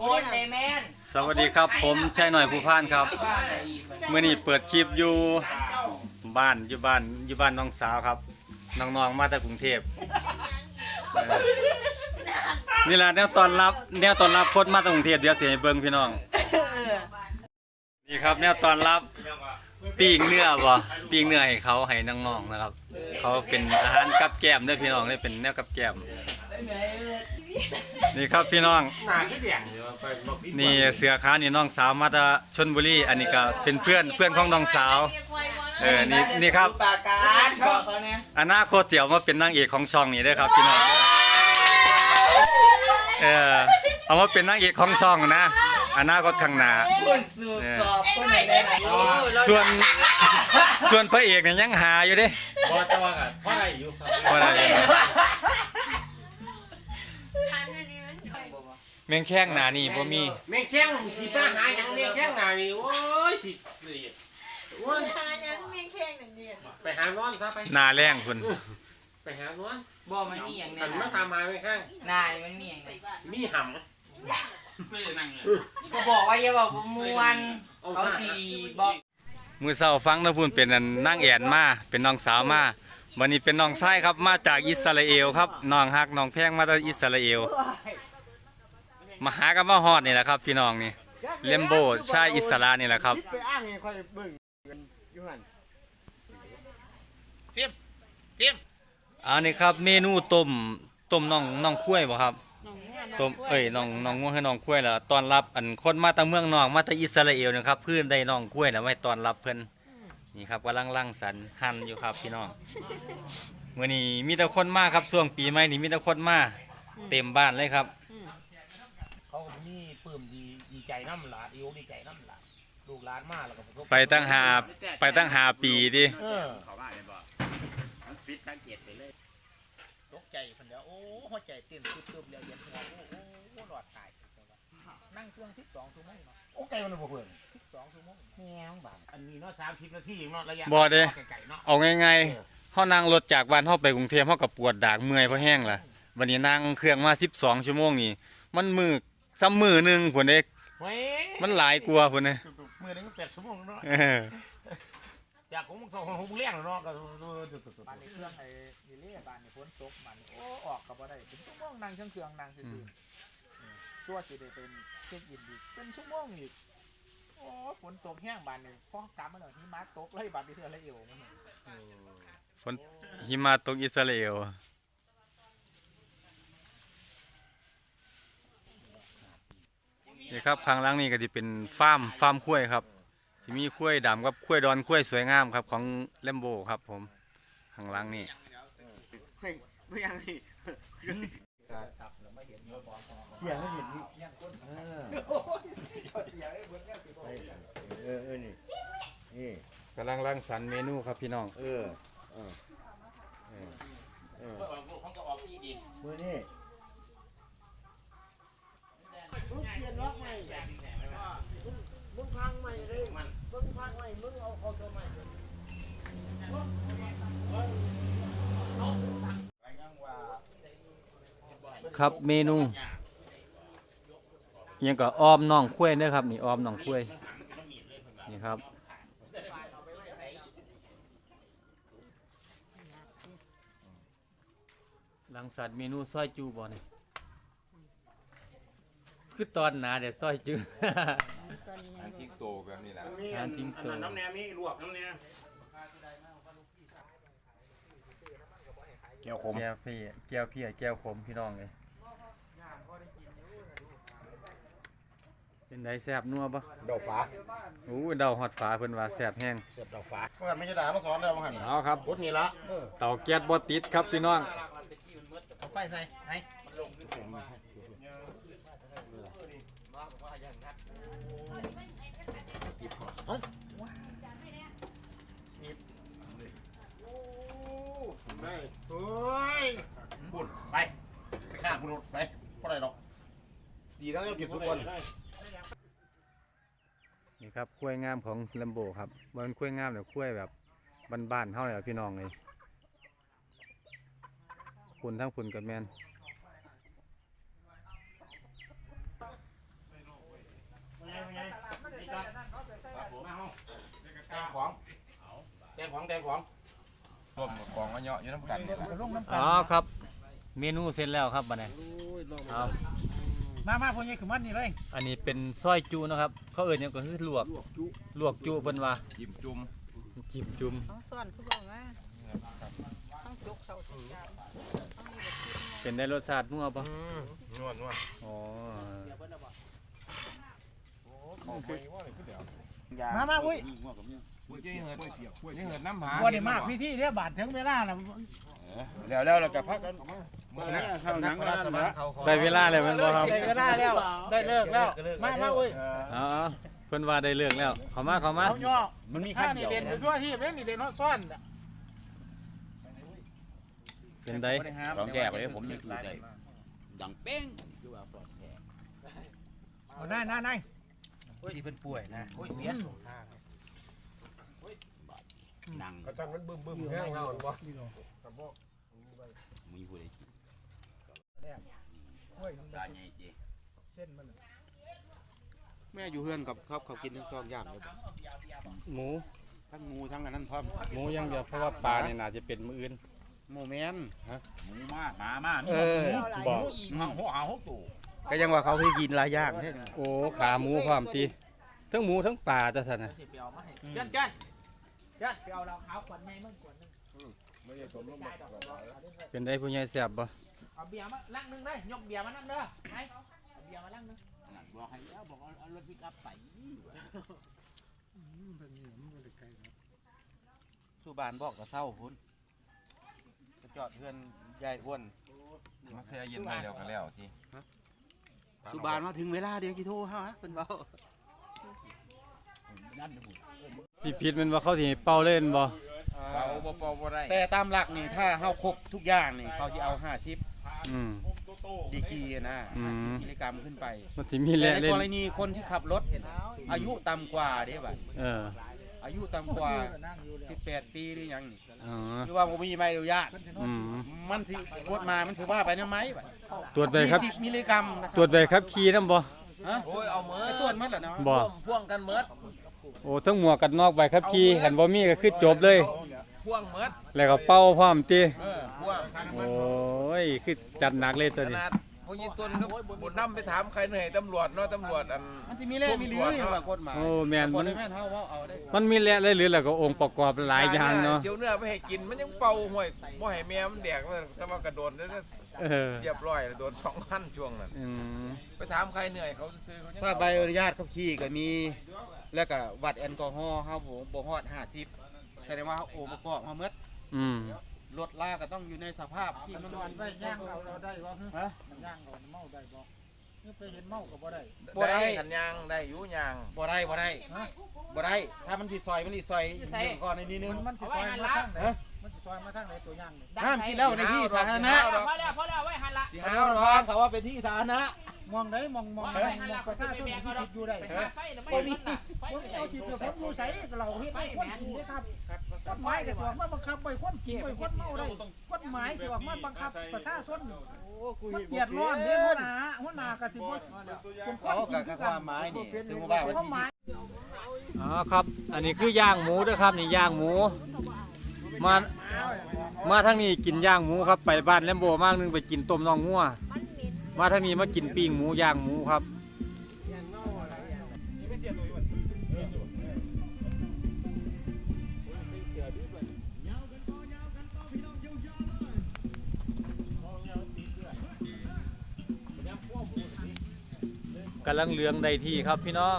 โอ้ยเดแมนสวัสดีครับผมชายหน่อยผู้พานครับเมื่อนี้เปิดคลิปอยู่บ้านอยู่บ้านอยู่บ้านน้องสาวครับน้องๆมาจากกรุงเทพเออนี่แหละแนวตอนรับแนวตอนรับคนมาจากกรุงเทพเดี๋ยวเสียให้เบิ่งพี่น้องนี่ครับแนวตอนรับ ปิ้งเนื้อบ่ปิ้งเนื้อให้เขาให้น้องๆนะครับ เขาเป็นอาหารกับแกล้มเด้อพี่น้องได้เป็นแนวกับแกล้มนี่ครับพี่น้อง หนาที่เดียงอยู่ไปบอกพี่นี่เสือขานี่น้องสาวมาจากชนบุรีอันนี้ก็เป็นเพื่อนเพื่อนของน้องสาว เออนี่นี่ครับ ปากกาบอกเขาเนี่ยอนาคตเตี่ยวมาเป็นนางเอกของช่องนี้เด้อครับพี่น้อง เออเอามาเป็นนางเอกของช่องนะ อนาคตข้างหน้าคุณสูบสอบคนไหนได้ไหนส่วนส่วนพระเอกเนี่ยยังหาอยู่เด้พอตะวันกันเพราะอะไรอยู่ครับว่าอะไรแมงแข้งหนานี่บ่มีแม่งแข้งสีตาหาอย่างแม่งแข้งหนานี่โอ้ยสิละเอียดโอ้ยหายังเมียงแข้งหนึ่งเดียวไปหานอนซะไปหนาแรงคุณไปหานอนบ่มันมีอย่างหัเนี้นมาตามมาแม่งแข้งนายมันมีอย่างมีหำ ก็บอกว่าอย่าบอกมวนำเอาเขาสิสีบอกมือเศร้าฟังนะพูนเป็นอันนางแอนมาเป็นน้องสาวมาวันนี้เป็นน้องชายครับมาจากอิสราเอลครับน้องฮักน้องแพงมาจากอิสราเอลมาหากันมาฮอดนี่แหละครับ พี่น้องนี่เลมโบชายอิสรานี่แหละครับไปอ้างให้ค่อยเบิ่งกันอยู่หั่นอันนี้ครับเมนูต้มต้มน้องน้องคุ้วยบ่ครับ ต้มเอ้ยน้องน้องง่วงให้น้องคุ้วยแล้วต้อนรับอันคนมาจากเมืองนอกมาจากอิสราเอลนะครับเพื่อนได้น้องคุ้วยแล้วไว้ต้อนรับเพิ่นนี่ครับกำลังรังสรรค์หั่นอยู่ครับพี่น้องมื้อนี้มีแต่คนมาครับช่วงปีใหม่นี่มีแต่คนมาเต็มบ้านเลยครับ เขาก็มีปลื้มดีดีใจน้ำหลานอีโอดีใจน้ำหลานลูกหลานมาแล้วก็ประสบไปตั้งหาไปตั้งหาปีดิ เออตก ใจคนเดียวโอ้หัวใจเต้นตึบๆแล้วยันหัวโอ้โอ้หลอดตายนั่งเครื่อง12ชั่วโมงเนาะโอ้ไกลมันบ่เพื่อน12ชั่วโมงแง่งบางอันนี้เนาะสามสิบนาทีเนาะระยะบ่เด้ ไกลๆเนาะเอาง่ายๆเฮานั่งรถจากบ้านเฮาไปกรุงเทพเฮาก็ปวดดากเมื่อยเพราะแห้งล่ะวันนี้นั่งเครื่องมา12 ชั่วโมงนี่มันมือซ้ำมือหนึงพุ่นเด้เว้ยมันหลายกว่าพุ่นเด้มือหนึงก็แปดชั่วโมงเนาะ เออ อยากของมึงสองคนของมึงเลี้ยงเนาะก็ตุ่ๆๆบ้านในเครื่องไอ้ดิเล่บ้านในฝนตกมันโอ้ออกก็บ่ได้เป็นชั่วโมงนั่งเครื่องเครื่องนั่งซื่อๆชั่วสิได้เป็นเช็คอินดีเป็นชั่วโมงอีกโอ้ฝนตกแห้งบ้านนี่พอกลับมาหน่อยหิมะตกเลยบานที่เสือเอวมันฝนหิมะตกอิสราเอลนี่ครับข้างล่างนี่ก็สิเป็นฟาร์มฟาร์มข้ยครับ สิมีข้วยดำกับข้วยดอนข้วยสวยงามครับของแลมโบครับผมข้างหล่างนี่เฮ้ยไม่ยังนี่เสียงไม่เห็นนี่เออเออนี่นี่กำลังรังสรรค์เมนูครับพี่น้อง เออเออเออเออมือนี่มึงเปลี่ยนล็อกใหม่มึงพังใหม่เลย ครับเมนูยังก็ออมน่องข้วยเด้อครับนี่ออมน่องข้วยนี่ครับรังสรรค์เมนูซอยจูบ่นี่คือตอนหนาเดี๋ยวซอยจู อันซิงโตแบบนี้แหละงานจริงตัวน้ำแนวมีลวกน้ำแนวแก้วขมแก้วพี่แก้วพี่แก้วขมพี่น้องเลยเป็นไดแซ่บนัวปะดอกฟ้าโอ้เดาฮอดฝาเพิ่นว่าแซ่บแห้งเสียบดอกฟ้าเพื่อนไม่ใช่ด่ามาสอนแล้วมั้งหันเอาครับพุทนี่ละเตาแก๊สบ่ติดครับพี่น้องเอาไปใส่ให้ เฮ้ยบุญไป ไปฆ่าบุญไปเพราะอะไรหรอก ดีแล้วเรากินทุกคน นี่ครับกล้วยงามของลัมโบครับมันกล้วยงามแต่กล้วยแบบบ้านๆเฮาเลยล่พี่น้องเลยคุณทั้งคุณกับแมน ของแต่งของร่วมกับกองก็เยาะอยู่น้ำกันนี่แหละลงน้ำกัอ๋อครับ เมนูเสร็จแล้วครับบัดนี้เอามามาพวกนี้คือมันนี่เลยอันนี้เป็นซอยจุนะครับ เขาเอิ้นหยังก็คือลวกลวกจุเพิ่นว่าจิ้มจุ่มจิ้มจุ่มต้องซ่อนคือบอกว่าต้องจุกเสาสุดยอดเป็นได้รสชาตินัวปะนวดนวดอ๋อมามาอุ้ย นี่เหิดนี่เหิดน้ำหาวันนี้มากพี่ที่เนี่ยบาดถึงเวลาแล้วแล้วแล้วเราจะพักกันเข้าหนังแล้วได้เวลาแล้วแมันบ่ครับได้เวลาแล้วได้เลิกแล้วมามาอุ้ยอ๋อเพิ่นว่าได้เรื่องแล้วเข้ามาเข้ามาเอาย่อมันมีถ้าขั้นนี่เดีเรียนวอยู่ทั่วที่เล่นนี่เรียนฮอดซ่อนเป็นไดของแก่ไปผมยังถูกใจดังเป้งเอานายนายนายที่เป็นป่วยนะโอ้ยเมียนังอาง จารย์มันบึ้มบึ้มแห้งเฮาบ่มีผู้ใดกินโอ้ยตาใหญ่จีเส้นมันแม่อยู่เฮือนกับครับเขากินทั้งสองอย่างเลยหมูทั้งงูทั้งอันนั้นพร้อมหมูอย่างเดียวเพราะว่าปลาเนี่ยน่าจะเป็นมื้ออื่นโมแมนฮะหมูมาหมามาเออบอกหัวหาหกตู่ก็ยังว่าเขาให้กินหลายอย่างเนี่ยโอ้ขาหมูพร้อมติทั้งหมูทั้งปลาจังซั่นน่ะสิเปียว มาให้จันจันจันเปียวเราขาวขวัญในมันขวัญนึงเป็นได้ผู้ใหญ่แซ่บบ่เอาเบียร์มาลังนึงได้ยกเบียร์มานั่งเด้อไอ้เอาเบียร์มาลังนึงบอกให้แล้วบอกเอารถพิกอัพใส่สุบานบอกกับเศร้าพุ่นไปจอดเพื่อนยายอ้วนมาแช่เย็นไปแล้วก็แล้วที่สุบานมาถึงเวลาเดี๋ยวกี่โทรฮะเป็นเบา ที่ผิดมันว่าเขาสิให้เป่าเล่นบ่เป่าบ่เป่าบ่ได้แต่ตามหลักนี่ถ้าเฮาครบทุกอย่างนี่เขาจะเอา50อืมดีกรีอะนะอืม 50มิลลิกรัมขึ้นไปมันสิมีแต่แหละในเล่กนรณีคนที่ขับรถ อายุต่ำกว่าเด้บัดเอออายุต่ำกว่านั่งอยู่แล้ว18 ปีหรือยังนี่อ๋อคือว่าบ่มีใบอนุญาตอืมมันสิกฎมามันสิว่าไปนำไหมบัดตรวจใบครับ 20มิลลิกรัมนะคตรวจใบครับขี่นำบ่ ฮะโอ้ยเอาเมิดไปตรวจหมดแล้วเนาะบ่พ่วงกันเมิด โอ้ทั้งหมวกกันนอกใบครับขี่คันบ่มีก็คือจบเลย พ่วงเมิดแล้วก็เป่าพร้อมติเออพ่วงโอ้ยคือจัดหนักเลยตัวขนี้นาดพวกนี้ตุนก็บนน้ำไปถามใครเหนื่อยตำรวจเนาะตำรวจอันมันสิมีเลขมีเหลืออยู่ว่ากฎหมายโอ้แม่นกมัฎนแม่นเฮาเว้าเอาได้มันมีแหละเลยหรือแล้วก็องค์ประกอบหลายอย่างเนาะเชียวเนื้อไม่ให้กินมันยังเป่าห่วยบ่ให้แม่มันแดกเลยแต่ว่ากระโดดได้เออเรียบร้อยโดนสองพันช่วงนั้นอืมไปถามใครเหนื่อยเขาซื้อเขายังถ้าใบอนุญาตขับขี่ก็มี แล้วก็วัดแอลกอฮอล์เฮาบ่บ่ฮอด50แสดงว่าโอ้ประกอบมาหมดอืมรถลาก็ต้องอยู่ในสภาพที่มันนอนไปย่างเราเราได้บ่ฮะมันย่างเราเมาได้บ่นี่ไปเห็นเมาก็บ่ได้บ่ได้กันยางได้อยู่ยางบ่ได้บ่ได้บ่ได้ ถ้ามันสิซอยมันสิซอยหนึ่งก่อนในนี้นึงมันมันสิซอยมาทางไหนมันสิซอยมาทางไหนตัวย่างนี่ห้ามกินเหล้าในที่สาธารณะพอแล้วพอแล้วไว้หันละสิเขาห้าวหรอทางเขาว่าเป็นที่สาธารณะ มองไหนมองมองไหนมองประชาชนที่สิอยู่ได้ไปหาไฟแล้วไม่เห็นน่ะไฟบ่ไม่มีได้เอาสิเกิดผมอยู่ไสเราเฮ็ดให้คนกินได้ครับกฎหมายก็สิว่ามาบังคับไว้คนกินไว้คนเมาได้กฎหมายสิว่ามาบังคับประชาชนมันเดือดร้อนเด้หัวหน้าหัวหน้าก็สิบ่คนคเขานกิกับนคือกัความนหมายนี่ซึ่งว่าวันความที่หมายอ๋อครับ อันนี้คือย่างหมูเด้วยครับนี่ย่างหมูมามาทางนี้กินย่างหมูครับไปบ้านแลมโบมากนึงไปกินต้มน่องงัว มาทางนี้มากินปิ้งหมูย่างหมูครับกำลังเลืองได้ที่ครับพี่น้อง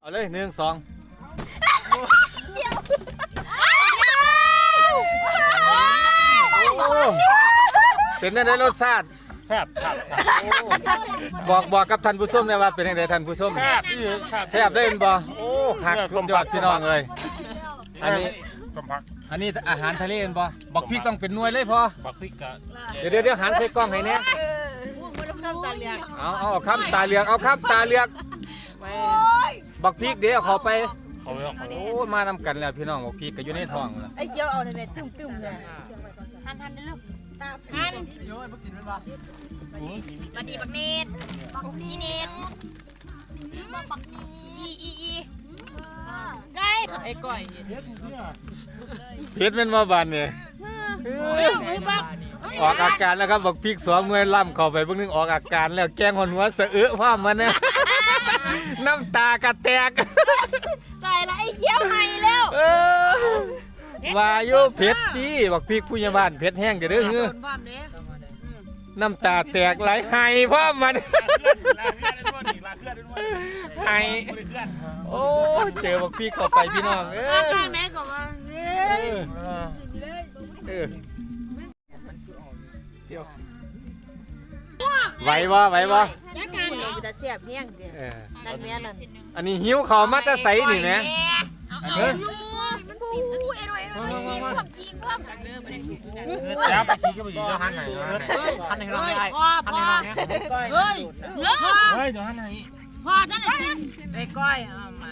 เอาเลยหนึ่งสองโอ้เป็นยังไงรสชาติแซ่บบอกบอกกับท่านผู้ชมเลยว่าเป็นยังไงท่านผู้ชมแซ่บแซ่บได้บ่โอ้หักสุดยอดพี่น้องเลยอันนี้อันนี้อาหารทะเลเห็นบ่บักพริกต้องเป็นหน่วยเลยพอบักพริกกะเดี๋ยวเดี๋ยวเดี๋ยวหันใส่กล้องให้แน่มันต้องข้ามตาเลียงเอาเอาเอาคำตาเหลือกเอาคำตาเหลือก บักพริกเดี๋ยวเอาเขาไปโอ้มานำกันแล้วพี่น้องบักพริกก็อยู่ในท้องแล้วไอ้เจ้าเอาในเม็ดตึ้มๆเลยหันหันได้ลูกอันบัดดีบักเนตบักนีเนตบักนีอีอีอีไก่ไอ้ก้อยเพชรเป็นมาบานเนี่ย เฮ้ยบัก ออกอาการแล้วครับบอกพริกสวมเมื่อยล่ำเข้าไปเบิ่งนึงออกอาการแล้วแกงหัวหัวสะเอื้อความมันเนี่ยน้ำตากระแตกใส่ละไอ้เกี้ยวไห้แล้วเออวาอยุเพชรดีบอกพริกผู้ใหญ่บ้านเพชรแห้งจะเด้อเฮ้อน้ำตาแตกไหลไห้พร้อมมันไห้โอ้เจอบอกพริกเข้าไปพี่น้องเออข้างไหนก็ว่าเฮ้ย เออไหวบ่ไหวบ่จักการเนี่ยจะเสียบเพียงเดียวเออนั่นแม่นั่นอันนี้หิวเขาวมาแต่ใสนี่แหมเอาเอาอยู่มันปูเอ็ดไว้มันยิงความจริงความแล้วไปกินก็ไปกินแล้วหันไหนหันไหนเฮ้ยพ่อพ่อเฮ้ยเฮ้ยเฮ้ยเดี๋ยวหันไหนพ่อท่านไหนไอ้ก้อยเอามา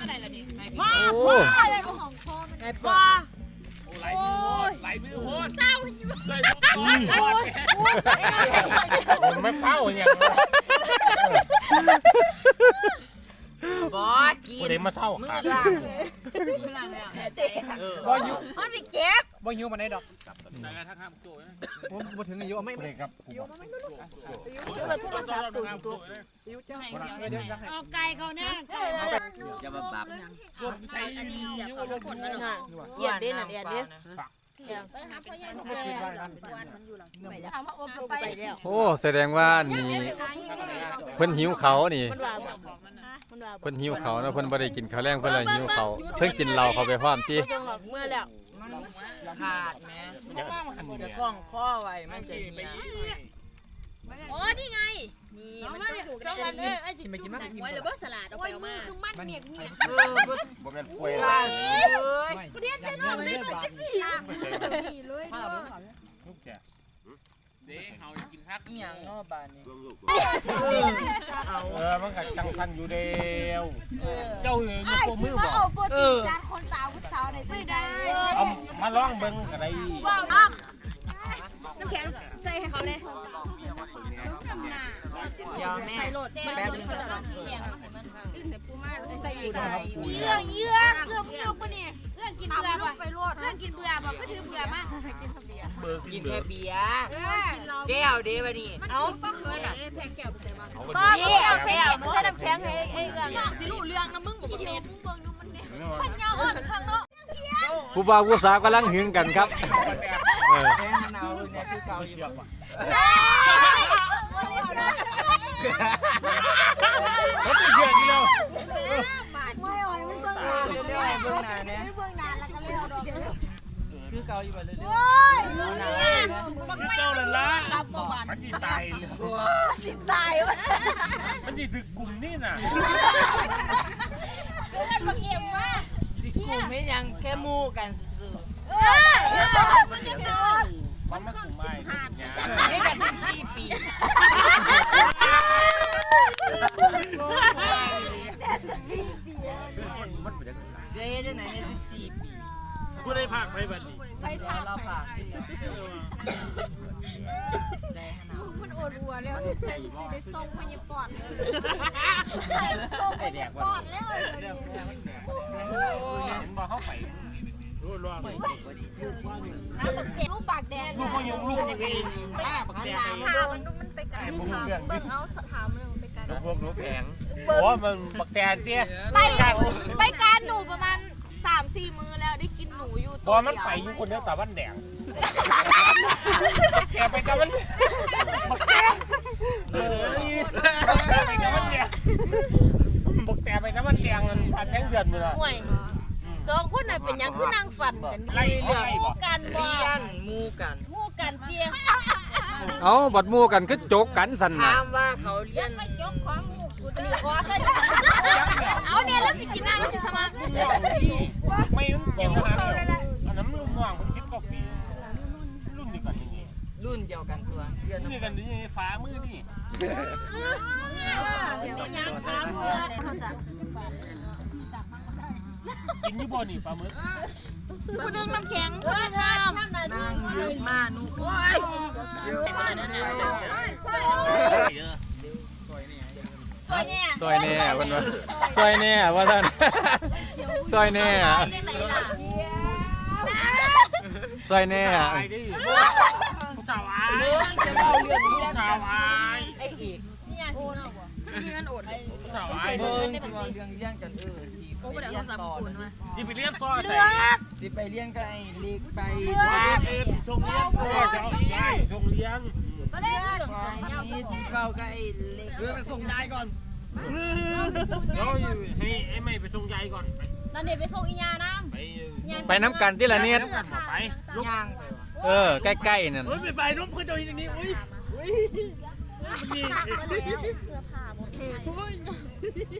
พ่อโอ้พ่ออะไรของพ่อไอ้พ่อโอ้ยไหลมือโหดเศร้าอยู่โอ้ยโอ้ย ผมไม่เศร้าอย่างบอสกิกูนเด็กมาเศร้าขาดบ่อยู่มันไปเก็บบ่อยู่มาได้ดอกผมบ่ถึงอายุไม่กูเด็กครับเพื่อโทรศัพท์ตัวตัวเอาไก่เขาเนี่ยไก่จะมาบับอันนี้เสียบเขาทุกคนมันน่ะเกียดเด่นอะเดียดเด่นเอามาอบไปไปแล้วโอ้แสดงว่านี่เพิ่นหิวเขาวนี่มันว่าบ่มันว่าบ่เพิ่นหิวเขาวนะเพิ่นบ่ได้กินข้าวแรงเพิ่นเลยหิวเขาวเพิ่งกินเหล้าเข้าไปพร้อมติจงหรอกเมื่อแล้วขาดแม่จะคล้องข้อไว้มันจะ เหี่ยโอ้นี่ไง นี่มันต้องถูกต้องกันเลยไอ้สิกินไปกินมาไว้หรือว่าสลัดเอาไปเอามาคือมันเมียกเมียกเออบ่ผมเป็นป่วยลาเอ้ยกูเรียกเส้นรอบเส้นรอบจักสี่เลยลูกแกอีหยังเนาะบ้านนี้เออมันก็จังทันอยู่เดียวเจ้าอยู่ไอ้ตัวมืสิอมาบอกเอาโปรตีนจานคนสาวผู้สาวในไม่ได้เอามาลองเบิ่งกันได้ว้าวอ้ำน้ำแข็งใส่ให้เขาเลย เดี๋ยวแม่แป๊บนึงใส่อีกเยื่อเยื่อเยื่อเยื่อปะเนี่ยเยื่อกินเบื่อป่ะไปรดเยื่อกินเบื่อป่ะก็ถือเบื่อมากกินแค่เบียร์แก้วเด้บัดนี้เอ้าบ่เคยน่ะป้านี่เอาแก้วไม่ใช่น้ำแข็งไอ้ไอ้เรื่องสิรู้เรื่องนะมึงบอกเม็ดมึงเบิ่งดูมันเนี่ยพันยาวอ่อนข้างนอกผู้บ่าวผู้สาวกำลังหึงกันครับ เออแม่มะนาวเนี่ยคือเก่าอยู่บ่ผมไม่เชื่อกี่แล้วไม่อ่อยมันเบิ่งนานเรื่อยๆเบิ่งน้าแน่เบิ่งนานแล้วก็เลี้ยวดอกคือเกาอยู่บ่เรื่อยโอ้ยเจ้าละละมันดีตายเลยสิตายวะมันดีถึกกลุ่มนี่น่ะมันเอี่ยมมากๆสิกูไม่ยังแค่มูกัน ล้วเห็นบ่เข้าไปรู้รอดลูกปากแดงลูกเขายงลูกนี่เองป้าปักแดงถามมันมันไปกันถามเบิ่งเอาถามมันไปกันลูกพวกลูกแข็งโอ้มันปักแดงเตี้ยไปไปการหนูประมาณสามสี่มือแล้วได้กินหนูอยู่พอมันไปอยู่คนเดียวตาวันแดงแกไปกับมันปักแดงเออไปกับมันแดง ปักแดงไปกับมันแดงมันสัตว์แดงเดือดมือห่วยสองคนน่ะเป็นหยังคือนางฝันกันไล่เรื่องหมู่กันบ่เรียนหมู่กัน หมู่กันเตี้ยเอาบัดหมู่กันคือโจกกันสั่นน่ะถามว่าเขาเรียนยกของหมูกูอันนี้ขอใส่เอาเนี่ยแล้วสิกินน้ำแล้วสิสมัครไม่ต้องเก็บอาหารเลยอันนั้นรุ่นน้องผมชิปกว่าปีรุ่นเดียวกันนี่รุ่นเดียวกันตัวเรียนรุ่นเดียวกันนี่ฟ้ามือนี่ เดี๋ยวยังถามเพื่อนเขาจะกินยุบ่นี่ปลาหมึกผู้ดึงน้ำแข็งผู้ดึงน้ำนั่งยืมมาหนูโอ้ยสวยเนี่ยซอยแน่เพิ่นว่าซอยแน่ว่าท่านซอยแน่ซอยแน่ไปดิสาวอายสาวอายนี่ยาสีนอกบ่ มีเงินโอดสาวไอายใส่เงินในบัญชีเรื่องเลี้ยงกันเออโอ้บ่ได้เอาโทรศัพท์มาคุณมาสิไปเรียกก็ใส่สิไปเลี้ยงก็ไอ้เล็กไปว่าเอ็นชงเลี้ยงก็จะเอาได้ชงเลี้ยงก็ได้เรื่องใส่ยาวนี่สิเฝ้าก็ไอ้เล็กเรือไปส่งยายก่อนเดี๋ยวให้ไอ้ไม่ไปชงยายก่อนนั่นเดี๋ยวไปส่งอีญาน้ำไปน้ำกันที่ละเนียดกันมาไปย่างเออใกล้ๆนั่นไปไปน้องเพื่อนเจ้าอีกนี้อุ้ยอุ้ย นี่เสื้